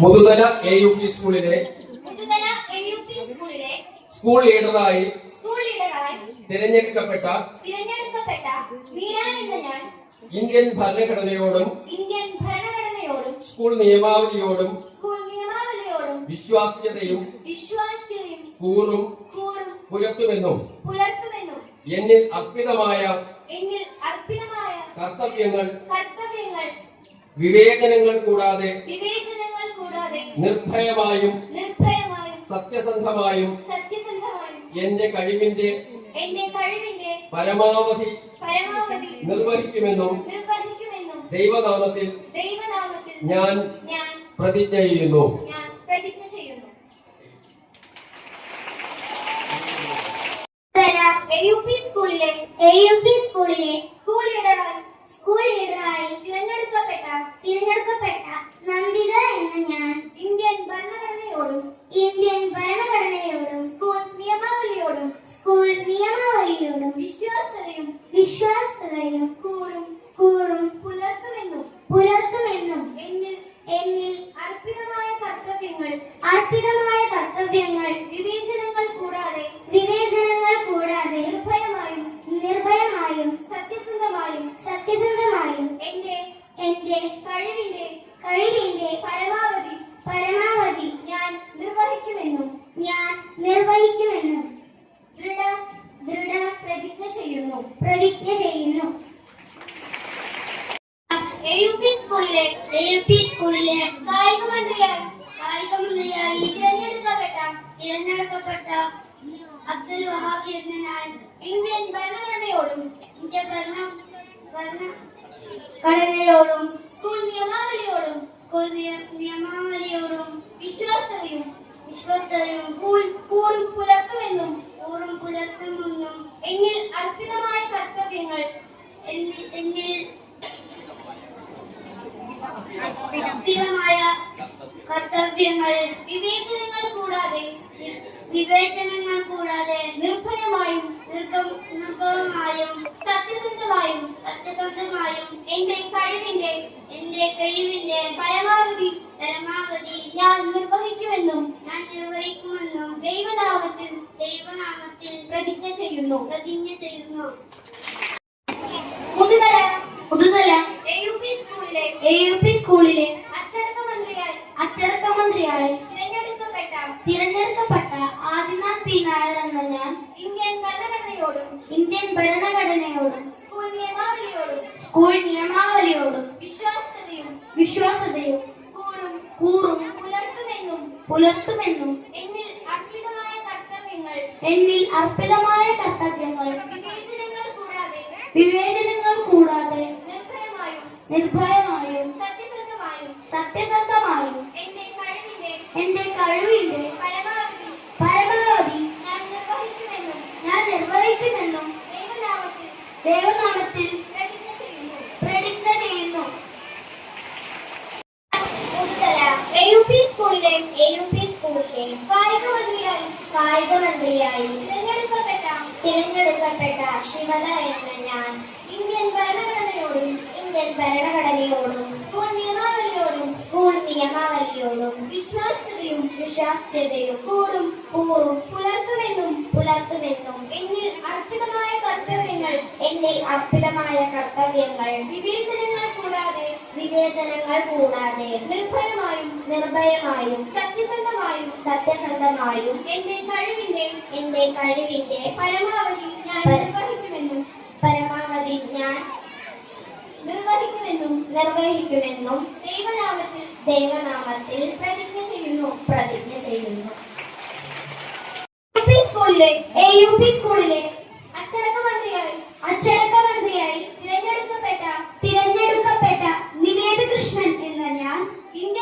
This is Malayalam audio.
മുതുതല എ യു പി സ്കൂളിലെ സ്കൂൾ ലീഡറായി തിരഞ്ഞെടുക്കപ്പെട്ട ഇന്ത്യൻ ഭരണഘടനയോടും ഇന്ത്യൻ ഭരണഘടനയോടും സ്കൂൾ നിയമാവലിയോടും സ്കൂൾ നിയമാവലിയോടും വിശ്വാസ്യതയും വിശ്വാസ്യതയും കൂറും കൂറും പുലർത്തുമെന്നും പുലർത്തുമെന്നും എന്നിൽ അർപ്പിതമായ എന്നിൽ അർപ്പിതമായ കർത്തവ്യങ്ങൾ കർത്തവ്യങ്ങൾ വിവേചനങ്ങൾ കൂടാതെ വിവേചനങ്ങൾ കൂടാതെ നിർഭയമായും നിർഭയമായും സത്യസന്ധമായും സത്യസന്ധമായും എന്റെ കഴിവിന്റെ എന്റെ കഴിവിന്റെ പരമാവധി പരമാവധി നിർവഹിക്കുമെന്നും നിർവഹിക്കുമെന്നും ദൈവനാമത്തിൽ ദൈവനാമത്തിൽ ഞാൻ ഞാൻ പ്രതിജ്ഞ ചെയ്യുന്നു. ഞാൻ പ്രതിജ്ഞ ചെയ്യുന്നു. AUP സ്കൂളിലെ സ്കൂൾ ലീഡറായി സ്കൂൾ ലീഡറായി തിരഞ്ഞെടുക്കപ്പെട്ട തിരഞ്ഞെടുക്കപ്പെട്ട നന്ദിത എന്ന ഞാൻ ഇന്ത്യൻ ഭരണഘടനയോടും ഇന്ത്യൻ ഭരണഘടനയോടും സ്കൂൾ നിയമാവലിയോടും സ്കൂൾ നിയമാവലിയോടും വിശ്വാസതയും വിശ്വാസതയും കൂറും കൂറും പുലർത്തുമെന്നും പുലർത്തുമെന്നും എന്നിൽ എന്നിൽ അർപ്പിതമായ കർത്തവ്യങ്ങൾ അർപ്പിതമായ കർത്തവ്യങ്ങൾ വിവേചനങ്ങൾ കൂടാതെ വിവേചനങ്ങൾ കൂടാതെ നിർഭയമായും നിർഭയമായും സത്യസന്ധമായും സത്യസന്ധമായും എന്റെ എന്റെ കഴിവിന്റെ കഴിവിന്റെ പരമാവധി ഞാൻ നിർവഹിക്കുമെന്നും ഞാൻ നിർവഹിക്കുമെന്നും ദൃഢ ദൃഢ പ്രതിജ്ഞ ചെയ്യുന്നു പ്രതിജ്ഞ ചെയ്യുന്നു ും. സ്കൂളിലെ AUP സ്കൂളിലെ കായിക മന്ത്രിയായി കായിക മന്ത്രിയായി തിരഞ്ഞെടുക്കപ്പെട്ട തിരഞ്ഞെടുക്കപ്പെട്ട അബ്ദുൽ വഹാബ് എന്ന ഞാൻ ഇന്ത്യൻ ഭരണഘടനയോടും ഇന്ത്യ ഭരണ ഭരണഘടനയോടും സ്കൂൾ നിയമാവലിയോടും സ്കൂൾ നിയ- നിയമാവലിയോടും വിശ്വാസതയും വിശ്വസ്തയും കൂൽ- കൂറും പുലർത്തുമെന്നും കൂറും പുലർത്തുമെന്നും എന്നിൽ അർപ്പിതമായ കർത്തവ്യങ്ങൾ എന്നിൽ എന്നിൽ അർപ്പിതമായ കർത്തവ്യങ്ങൾ വിവേചനങ്ങൾ കൂടാതെ വിവേചനങ്ങൾ കൂടാതെ നിർഭയമായും നിർഭ- നിർഭയമായും സത്യസന്ധമായും സത്യസന്ധമായും എന്റെ കഴിവിന്റെ എന്റെ കഴിവിന്റെ പരമാവധി പരമാവധി ഞാൻ നിർവഹിക്കുമെന്നും ഞാൻ നിർവഹിക്കുമെന്നും ദൈവനാമത്തിൽ ദൈവനാമത്തിൽ പ്രതിജ്ഞ ചെയ്യുന്നു. പ്രതിജ്ഞ ചെയ്യുന്നു. മുതുതല പുതുതല പി സ്കൂളിലെ എ യു പി സ്കൂളിലെ അച്ചടക്ക തിരഞ്ഞെടുക്കപ്പെട്ട തിരഞ്ഞെടുക്കപ്പെട്ട ആദിനാഥ് പി നായർ എന്ന ഞാൻ ഇന്ത്യൻ ഭരണഘടനയോടും ഇന്ത്യൻ ഭരണഘടനയോടും സ്കൂൾ നിയമാവലിയോടും സ്കൂൾ നിയമാവലിയോടും വിശ്വാസ്യതയും വിശ്വാസതയും കൂറും കൂറും പുലർത്തുമെന്നും പുലർത്തുമെന്നും എന്നിൽ അർപ്പിതമായ കർത്തവ്യങ്ങൾ എന്നിൽ അർപ്പിതമായ കർത്തവ്യങ്ങൾ വിവേചനങ്ങൾ കൂടാതെ വിവേചനങ്ങൾ കൂടാതെ നിർഭയമായും നിർഭയമായും സത്യസന്ധമായും സത്യസന്ധമായും കഴിവിന്റെ പരമാവധി. ഞാൻ നിർവഹിക്കുമെന്നും ദൈവനാമത്തിൽ പ്രതിജ്ഞ ചെയ്യുന്നു. സ്കൂളിലെ സ്കൂളിലെ കായിക മന്ത്രിയായി കായിക മന്ത്രിയായി തിരഞ്ഞെടുക്കപ്പെട്ട തിരഞ്ഞെടുക്കപ്പെട്ട ശിവന എന്ന ഞാൻ. ഇന്ത്യൻ ഭരണഘടനയോടും ഇന്ത്യൻ ഭരണഘടനയോടും സ്കൂൾ നിയമാവലിയോടും വിശ്വാസ്യതയും വിശ്വാസ്യതയും കൂറും കൂറും പുലർത്തുമെന്നും പുലർത്തുമെന്നും എന്നിൽ അർപ്പിതമായ കർത്തവ്യങ്ങൾ എന്നിൽ അർപ്പിതമായ കർത്തവ്യങ്ങൾ. വിവേചനങ്ങൾ കൂടാതെ വിവേചനങ്ങൾ കൂടാതെ നിർഭയമായും നിർഭയമായും സത്യസന്ധമായും സത്യസന്ധമായും എന്റെ കഴിവിന്റെ എന്റെ കഴിവിന്റെ പരമാവധി ഞാൻ നിർവഹിക്കുമെന്നും പരമാവധി ഞാൻ നിർവഹിക്കുമെന്നും നിർവഹിക്കുമെന്നും ദൈവനാമത്തിൽ ദൈവനാമത്തിൽ പ്രതിജ്ഞ ചെയ്യുന്നു പ്രതിജ്ഞ ചെയ്യുന്നു. സ്കൂളിലെ അച്ചടക്ക മന്ത്രിയായി അച്ചടക്ക മന്ത്രിയായി തിരഞ്ഞെടുക്കപ്പെട്ട തിരഞ്ഞെടുക്കപ്പെട്ട നിവേദ കൃഷ്ണൻ എന്ന ഞാൻ ഇന്ത്യൻ